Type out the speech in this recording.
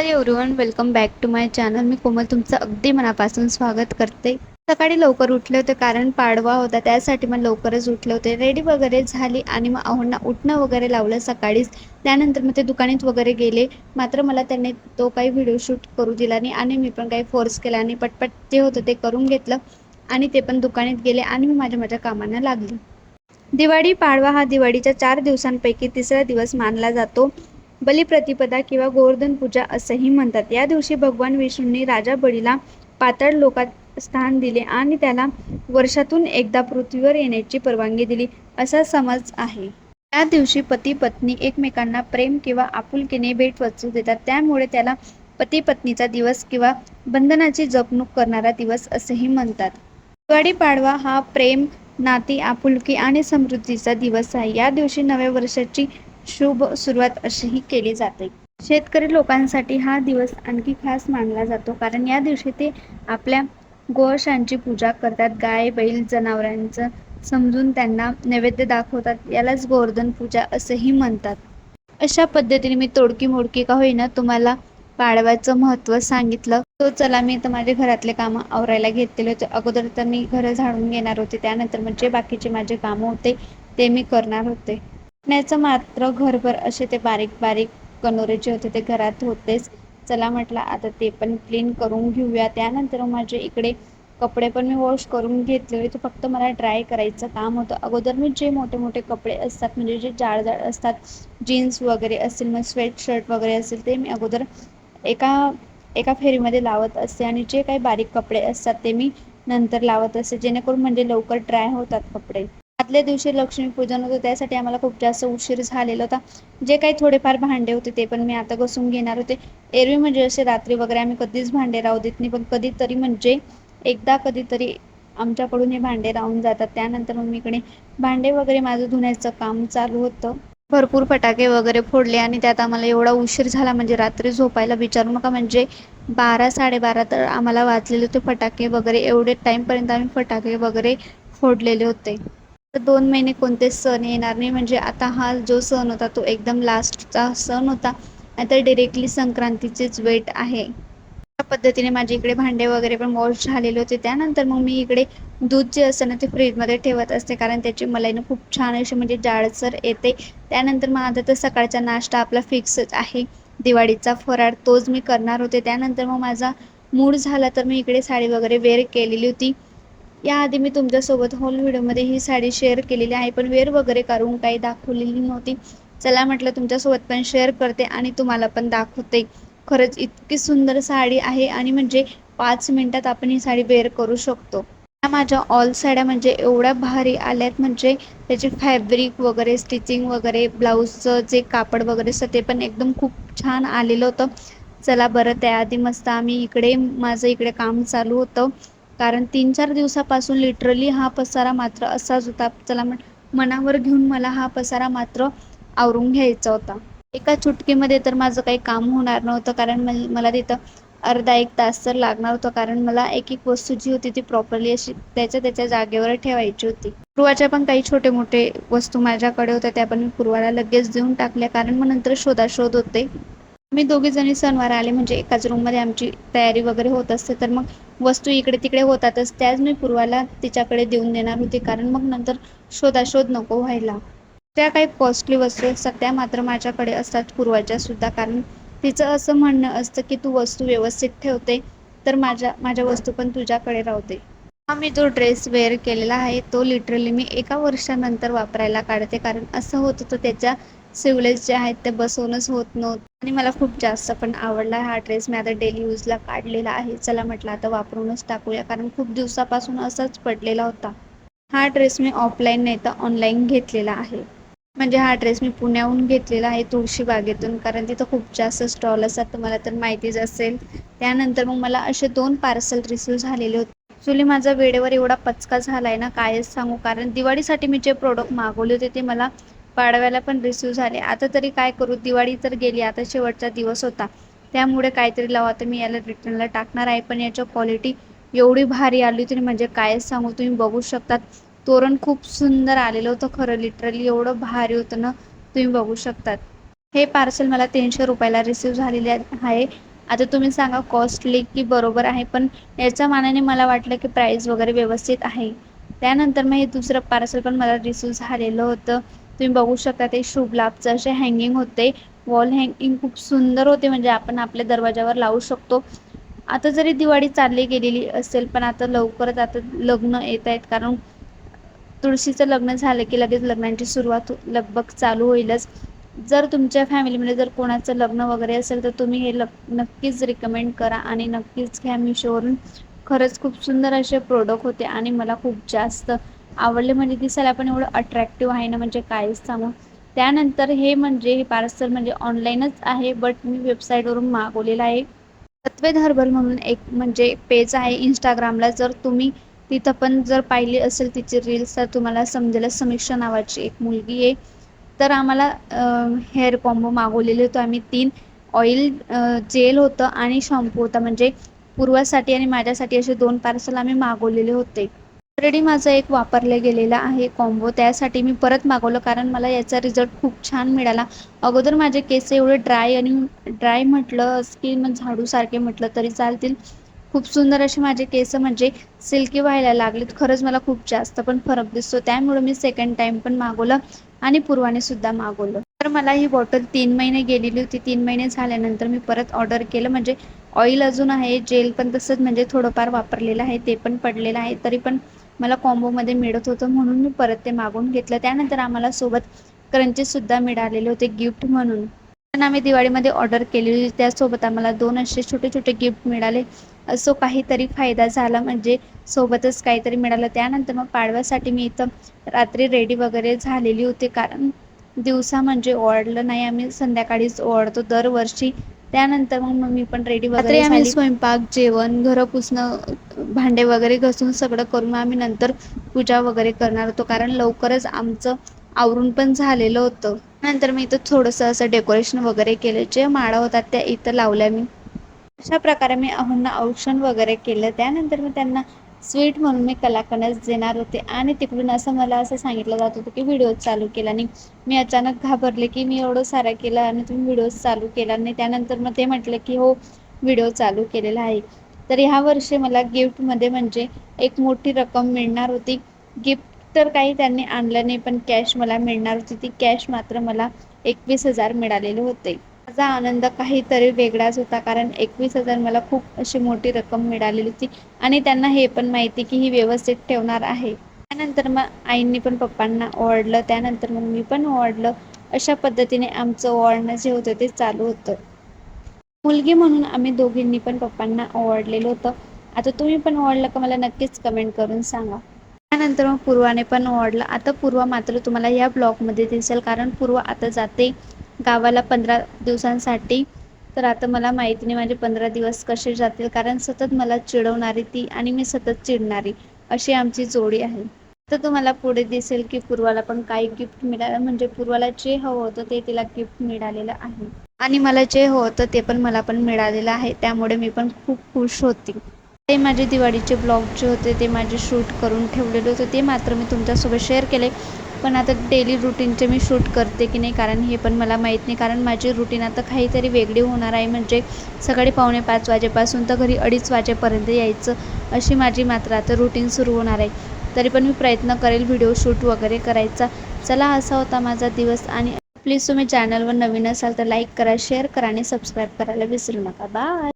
Hi everyone welcome back to my channel मी कोमल तुमचं अगदी मनापासून स्वागत करते. सकाळी लवकर उठले होते कारण पाडवा होता त्यासाठी मग लवकरच उठले होते. रेडी वगैरे झाली आणि मग आहोंना उठणं वगैरे लावलं सकाळीच. त्यानंतर मग ते दुकानात वगैरे गेले. मात्र मला त्यांनी तो काही व्हिडिओ शूट करू दिला नाही आणि मी पण काही फोर्स केला आणि पटपट जे होतं ते करून घेतलं आणि ते पण दुकानात गेले आणि मी माझ्या माझ्या कामांना लागली. दिवाळी पाडवा हा दिवाळीच्या चार दिवसांपैकी तिसरा दिवस मानला जातो. बलिप्रतिपदा किंवा गोवर्धन पूजा असंही म्हणतात. या दिवशी भगवान विष्णूंनी राजा बळीला पाताळ लोकात स्थान दिले आणि त्याला वर्षातून एकदा पृथ्वीवर येण्याची परवानगी दिली. असा समज आहे. या दिवशी पती पत्नी एकमेकांना प्रेम किंवा आपुलकीने भेट वचू देतात. त्यामुळे त्याला पती पत्नीचा दिवस किंवा बंधनाची जपणूक करणारा दिवस असेही म्हणतात. दिवाळी पाडवा हा प्रेम नाती आपुलकी आणि समृद्धीचा दिवस आहे. या दिवशी नव्या वर्षाची शुभ सुरुवात अशीही केली जाते. शेतकरी लोकांसाठी हा दिवस आणखी खास मानला जातो. कारण या दिवशी ते आपल्या गोवशांची पूजा करतात. गाय बैल जनावरांचं समजून त्यांना नैवेद्य दाखवतात. यालाच गोवर्धन पूजा असेही म्हणतात. अशा पद्धतीने मी तोडकी मोडकी का होईना तुम्हाला पाडव्याचं महत्त्व सांगितलं. तो चला मी तर माझे घरातले कामं आवरायला घेतलेले होते. अगोदर तर मी घर झाडून घेणार होते. त्यानंतर म्हणजे बाकीचे माझे कामं होते ते मी करणार होते. ण्याचं मात्र घरभर असे ते बारीक बारीक कनोरे जे होते ते घरात होतेच. चला म्हटलं आता ते पण क्लीन करून घेऊया. त्यानंतर माझे इकडे कपडे पण मी वॉश करून घेतले होते. फक्त मला ड्राय करायचं काम होतं. अगोदर मी जे मोठे मोठे कपडे असतात म्हणजे जे जाड जाड असतात जीन्स वगैरे असतील मग स्वेट शर्ट वगैरे असेल ते मी अगोदर एका एका फेरीमध्ये लावत असते. आणि जे काही बारीक कपडे असतात ते मी नंतर लावत असते. जेणेकरून म्हणजे लवकर ड्राय होतात कपडे. आदल्या दिवशी लक्ष्मीपूजन होतं त्यासाठी आम्हाला खूप जास्त उशीर झालेला होता. जे काही थोडेफार भांडे होते ते पण मी आता घसून घेणार होते. एरवी म्हणजे असे रात्री वगैरे आम्ही कधीच भांडे राहू देत नाही पण कधीतरी म्हणजे एकदा कधीतरी आमच्याकडून हे भांडे राहून जातात. त्यानंतर मग मी इकडे भांडे वगैरे माझं धुण्याचं काम चालू होतं. भरपूर फटाके वगैरे फोडले आणि त्यात आम्हाला एवढा उशीर झाला म्हणजे रात्री झोपायला विचारू नका. म्हणजे बारा साडेबारा तर आम्हाला वाचलेले होते फटाके वगैरे. एवढे टाईमपर्यंत आम्ही फटाके वगैरे फोडलेले होते. तर दोन महिने कोणतेच सण येणार नाही. म्हणजे आता हा जो सण होता तो एकदम लास्टचा सण होता. नाहीतर डिरेक्टली संक्रांतीचेच वेट आहे. त्या पद्धतीने माझे इकडे भांडे वगैरे पण वॉश झालेले होते. त्यानंतर मग मी इकडे दूध जे असतं ना ते फ्रीजमध्ये ठेवत असते. कारण त्याची मलाईनं खूप छान अशी म्हणजे जाडसर येते. त्यानंतर मग आता तर सकाळचा नाश्ता आपला फिक्सच आहे. दिवाळीचा फराळ तोच मी करणार होते. त्यानंतर मग माझा मूड झाला तर मी इकडे साडी वगैरे वेअर केलेली होती. याआधी मी तुमच्यासोबत होल व्हिडिओमध्ये ही साडी शेअर केलेली आहे पण वेअर वगैरे करून काही दाखवलेली नव्हती. चला म्हटलं तुमच्यासोबत पण शेअर करते आणि तुम्हाला पण दाखवते. खरंच इतकी सुंदर साडी आहे आणि म्हणजे पाच मिनटात आपण ही साडी वेअर करू शकतो. या माझ्या ऑल साड्या म्हणजे एवढ्या भारी आल्यात म्हणजे त्याची फॅब्रिक वगैरे स्टिचिंग वगैरे ब्लाऊजचं जे कापड वगैरे असतं ते पण एकदम खूप छान आलेलं होतं. चला बरं त्याआधी मस्त आम्ही इकडे माझं इकडे काम चालू होतं. कारण तीन चार दिवसापासून लिटरली हा पसारा मात्र असाच होता. चला म्हण मनावर घेऊन मला हा पसारा मात्र आवरून घ्यायचा होता. एका चुटकीमध्ये तर माझं काही काम होणार नव्हतं कारण मला तिथं अर्धा एक तास तर लागणार होतं कारण मला एक एक वस्तू जी होती ती प्रॉपरली अशी त्याच्या त्याच्या जागेवर ठेवायची होती. पूर्वाच्या पण काही छोटे मोठे वस्तू माझ्याकडे होत्या त्या पण मी पूर्वाला लगेच देऊन टाकल्या कारण मग नंतर शोधाशोध होते. मी दोघी जणी सणवार आले म्हणजे एकाच रूममध्ये आमची तयारी वगैरे होत असते. तर मग वस्तू इकडे तिकडे होतातच. त्याच मी पूर्वाला तिच्याकडे देऊन देणार होते. कारण मग नंतर शोधाशोध नको व्हायला. त्या काही कॉस्टली वस्तू असतात त्या मात्र माझ्याकडे असतात. पूर्वाच्या सुद्धा. कारण तिचं असं म्हणणं असतं की तू वस्तू व्यवस्थित ठेवते तर माझ्या माझ्या वस्तू पण तुझ्याकडे राहते. हा मी जो ड्रेस वेअर केलेला आहे तो लिटरली मी एका वर्षानंतर वापरायला काढते. कारण असं होत होतं त्याच्या सिवलेस जे आहेत ते बसवूनच होत नव्हतं. आणि मला खूप जास्त पण आवडला हा ड्रेस. मी आता डेली यूजला काढलेला आहे. चला म्हटलं आता वापरूनच टाकूया. कारण खूप दिवसापासून असाच पडलेला होता. हा ड्रेस मी ऑफलाईन नाही तर ऑनलाईन घेतलेला आहे. म्हणजे हा ड्रेस मी पुण्याहून घेतलेला आहे तुळशी बागेतून. कारण तिथं खूप जास्त स्टॉल असतात. तुम्हाला तर माहितीच असेल. त्यानंतर मग मला असे दोन पार्सल रिसीव झालेले होते. ॲक्च्युली माझा वेळेवर एवढा पचका झाला आहे ना कायच सांगू? कारण दिवाळीसाठी मी जे प्रोडक्ट मागवले होते ते मला पाडव्याला पण रिसीव झाले. आता तरी काय करू? दिवाळी तर गेली आता शेवटचा दिवस होता. त्यामुळे काहीतरी लावा तर मी याला रिटर्नला टाकणार आहे. पण याच्या क्वालिटी एवढी भारी आली होती. म्हणजे कायच सांगू तुम्ही बघू शकतात. तोरण खूप सुंदर आलेलं होतं खरं. लिटरली एवढं भारी होतं ना तुम्ही बघू शकतात. हे पार्सल मला तीनशे रुपयाला रिसीव झालेले आहे. आता तुम्ही सांगा कॉस्टली की बरोबर आहे? पण याच्या मानाने मला वाटलं की प्राईस वगैरे व्यवस्थित आहे. त्यानंतर मग हे दुसरं पार्सल पण मला रिसीव झालेलं होतं. तुम्ही बघू शकता ते शुभ लाभचं असे हँगिंग होते. वॉल हँगिंग खूप सुंदर होते म्हणजे आपण आपल्या दरवाजावर लावू शकतो. आता जरी दिवाळी चालली गेलेली असेल पण आता लवकरच आता लग्न येत आहेत. कारण तुळशीचं लग्न झालं की लगेच लग्नांची सुरुवात हो, लगभग चालू होईलच. जर तुमच्या फॅमिलीमध्ये जर कोणाचं लग्न वगैरे असेल तर तुम्ही हे लग नक्कीच रिकमेंड करा आणि नक्कीच घ्या. मिशोवरून खरंच खूप सुंदर असे प्रोडक्ट होते आणि मला खूप जास्त आवडले म्हणजे दिसायला पण एवढं अट्रॅक्टिव्ह आहे ना म्हणजे काहीच सांगू. त्यानंतर हे म्हणजे हे पार्सल म्हणजे ऑनलाईनच आहे बट मी वेबसाईटवरून मागवलेलं आहे. सत्वेद हर्बल म्हणून एक म्हणजे पेज आहे इंस्टाग्रामला जर तुम्ही तिथं पण जर पाहिली असेल तिची रील्स तर तुम्हाला समजेल समीक्षा नावाची एक मुलगी आहे. तर आम्हाला हेअर कॉम्बो मागवलेले होतो आम्ही तीन. ऑइल जेल होतं आणि शॅम्पू होता. म्हणजे पूर्वासाठी आणि माझ्यासाठी असे दोन पार्सल आम्ही मागवलेले होते. ऑलरेडी माझं एक वापरले गेलेलं आहे कॉम्बो त्यासाठी मी परत मागवलं कारण मला याचा रिझल्ट खूप छान मिळाला. अगोदर माझे केस एवढे ड्राय आणि ड्राय म्हटलं की मग झाडूसारखे म्हटलं तरी चालतील. खूप सुंदर असे माझे केस म्हणजे सिल्की व्हायला लागलेत. खरंच मला खूप जास्त पण फरक दिसतो. त्यामुळे मी सेकंड टाईम पण मागवलं आणि पूर्वाने सुद्धा मागवलं. तर मला ही बॉटल तीन महिने गेलेली होती. तीन महिने झाल्यानंतर मी परत ऑर्डर केलं. म्हणजे ऑइल अजून आहे. जेल पण तसंच म्हणजे थोडंफार वापरलेलं आहे. ते पण पडलेलं आहे. तरी पण मला कॉम्बोमध्ये मिळत होतं म्हणून मी परत ते मागवून घेतलं. त्यानंतर आम्हाला सोबत सुद्धा मिळालेले होते गिफ्ट म्हणून. पण आम्ही दिवाळीमध्ये ऑर्डर केलेली त्यासोबत आम्हाला दोन असे छोटे छोटे गिफ्ट मिळाले. असो काहीतरी फायदा झाला म्हणजे सोबतच काहीतरी मिळालं. त्यानंतर मग पाडव्यासाठी मी इथं रात्री रेडी वगैरे झालेली होती कारण दिवसा म्हणजे ओवाळलं नाही आम्ही संध्याकाळीच ओवाळतो दरवर्षी. त्यानंतर मग मी पण रेडी वगैरे आम्ही स्वयंपाक जेवण घरं पुसणं भांडे वगैरे घसून सगळं करून आम्ही नंतर पूजा वगैरे करणार होतो. कारण लवकरच आमचं आवरून पण झालेलं होतं. नंतर मी इथं थोडंसं असं डेकोरेशन वगैरे केलं. जे माळा होतात त्या इथं लावल्या मी. अशा प्रकारे मी अहोंना औषण वगैरे केलं. त्यानंतर मी त्यांना स्वीट म्हणून मी कलाकंदच देणार होते. आणि तिकडून असं मला असं सांगितलं जात होतं की व्हिडिओ चालू केला आणि मी अचानक घाबरले की मी एवढं सारं केलं आणि तुम्ही व्हिडिओ चालू केला नाही त्यानंतर मग ते म्हटलं की हो व्हिडिओ चालू केलेला आहे. तर ह्या वर्षी मला गिफ्टमध्ये म्हणजे एक मोठी रक्कम मिळणार होती. गिफ्ट तर काही त्यांनी आणलं नाही पण कॅश मला मिळणार होती. ती कॅश मात्र मला एकवीस हजार मिळालेले होते. माझा आनंद काहीतरी वेगळाच होता. कारण एकवीस हजार मला खूप अशी मोठी रक्कम मिळालेली होती. आणि त्यांना हे पण माहिती की ही व्यवस्थित ठेवणार आहे. त्यानंतर मग आईंनी पण पप्पांना ओवाळलं. त्यानंतर मग मी पण ओवाळलं. अशा पद्धतीने आमचं ओवाळणं जे होतं ते चालू होतं. मुलगी म्हणून आम्ही दोघींनी पण पप्पांना ओवाडलेलं होतं. आता तुम्ही पण ओवाळलं का मला नक्कीच कमेंट करून सांगा. त्यानंतर मग पूर्वाने पण ओवाळलं. आता पूर्वा मात्र तुम्हाला या ब्लॉगमध्ये दिसेल. कारण पूर्वा आता जाते गावाला पंधरा दिवसांसाठी. तर आता मला माहिती नाही माझे पंधरा दिवस कसे जातील कारण सतत मला चिडवणारी ती आणि मी सतत चिडणारी अशी आमची जोडी आहे. तर तुम्हाला पुढे दिसेल की पूर्वाला पण काही गिफ्ट मिळालं म्हणजे पूर्वाला जे हवं होतं ते तिला गिफ्ट मिळालेलं आहे. आणि मला जे हवं होतं ते पण मला पण मिळालेलं आहे त्यामुळे मी पण खूप खुश होती. ते माझे दिवाळीचे ब्लॉग जे होते ते माझे शूट करून ठेवलेले होते ते मात्र मी तुमच्यासोबत शेअर केले. पण आता डेली रुटीनचे मी शूट करते की नाही कारण हे पण मला माहीत नाही. कारण माझी रुटीन आता काहीतरी वेगळी होणार आहे. म्हणजे सकाळी पावणे पाच वाजेपासून तर घरी अडीच वाजेपर्यंत यायचं अशी माझी मात्र आता रुटीन सुरू होणार आहे. तरी पण मी प्रयत्न करेल व्हिडिओ शूट वगैरे करायचा. चला असा होता माझा दिवस आणि प्लीज तुम्ही चॅनलवर नवीन असाल तर लाईक करा शेअर करा आणि सबस्क्राईब करायला विसरू नका. बाय